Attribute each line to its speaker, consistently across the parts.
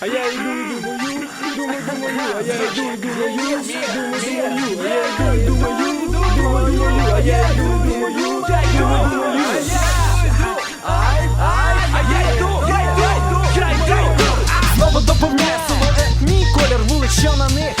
Speaker 1: А я йду і думаю, думаю, думаю, а я йду і думаю, думаю, думаю, а я йду і думаю, думаю, думаю, а я йду і думаю, думаю, думаю.
Speaker 2: Знову доповняє силует мій колір вулич, що на них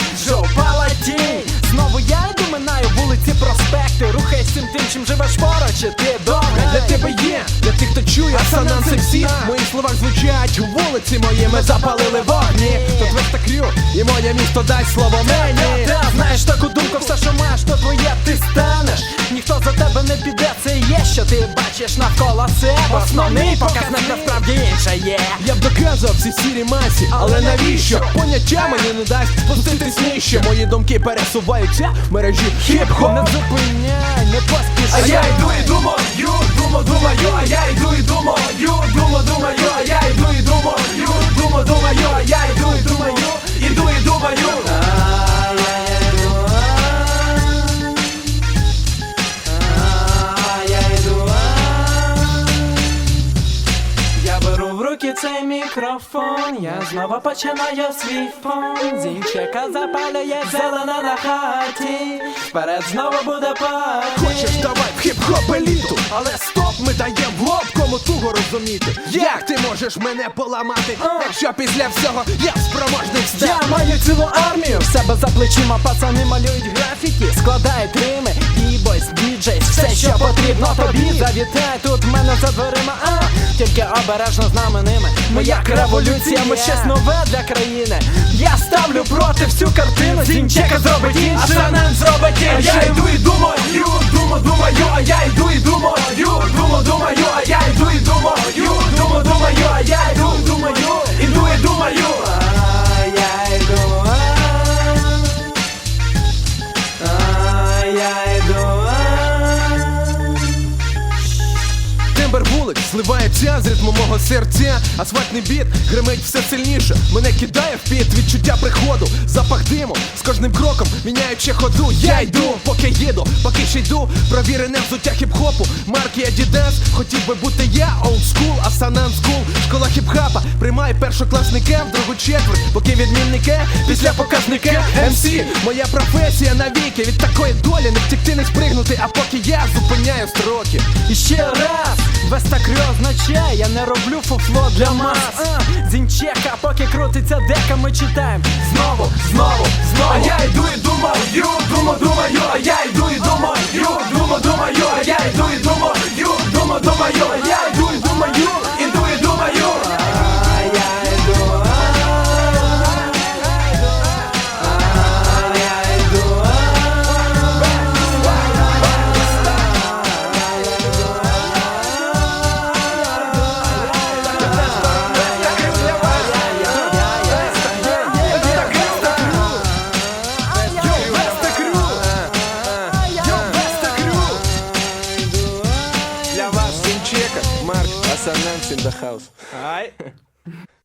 Speaker 2: цим тим, чим живеш поруч, і ти добре.
Speaker 3: Для тебе є, для тих, хто чує асонанси всі В моїх словах звучать вулиці мої, ми запалили вогні. Тут весь та крю, і моє місто дасть слово мені.
Speaker 2: Ти знаєш таку думку, все, що маєш, то твоє ти станеш. Ніхто за тебе не піде, це є, що ти бачиш навколо себе. Основний показник насправді інше є.
Speaker 3: Я б доказував всі сірі масі, але навіщо? Поняття мені не дасть спуститись нижче. Мої думки пересуваються в мережі
Speaker 2: Не
Speaker 3: хіп-хоп
Speaker 2: зупиняй, не поспішай.
Speaker 4: А я йду і думаю, думаю, думаю, а я йду і думаю,
Speaker 2: цей мікрофон, я знову починаю свій фон. Зінчика запалює зелена на хаті. Вперед знову буде паті.
Speaker 3: Хочеш давай в хіп-хоп еліту, але стоп, ми даєм в лоб, кому туго розуміти. Як ти можеш мене поламати, якщо після всього я спроможний
Speaker 2: Я маю цілу армію, в себе за плечима пацани малюють графіті, складають рими, що потрібно тобі. Завітай тут в мене за дверима, а тільки обережно з нами ними. Ми як революція, ми щось нове для країни. Я ставлю проти всю картину. Зінчека зробить інше, а Санен зробить
Speaker 4: а я йду і думаю, думаю, думаю, а я йду і думаю, думаю, думаю, а я
Speaker 3: Вулиць зливається з ритму мого серця. Асфальтний біт гримить все сильніше. Мене кидає в піт відчуття приходу, запах диму з кожним кроком міняючи ходу. Я йду, поки їду, поки ще йду. Провірене взуття хіп-хопу, марки Adidas Хотів би бути я, old school, а Санан School Школа хіп-хапа приймає першокласника в другу четверть, поки відмінники після показника MC, моя професія навіки. Від такої долі не втекти, не спригнути, а поки я зупиняю строки.
Speaker 2: І ще раз, так означає, я не роблю фуфло для мас. Зінчека, поки крутиться дека, ми читаємо. Знову, знову, знову.
Speaker 4: А я йду і думаю, думаю, думаю,
Speaker 3: some names in the house.
Speaker 1: All right.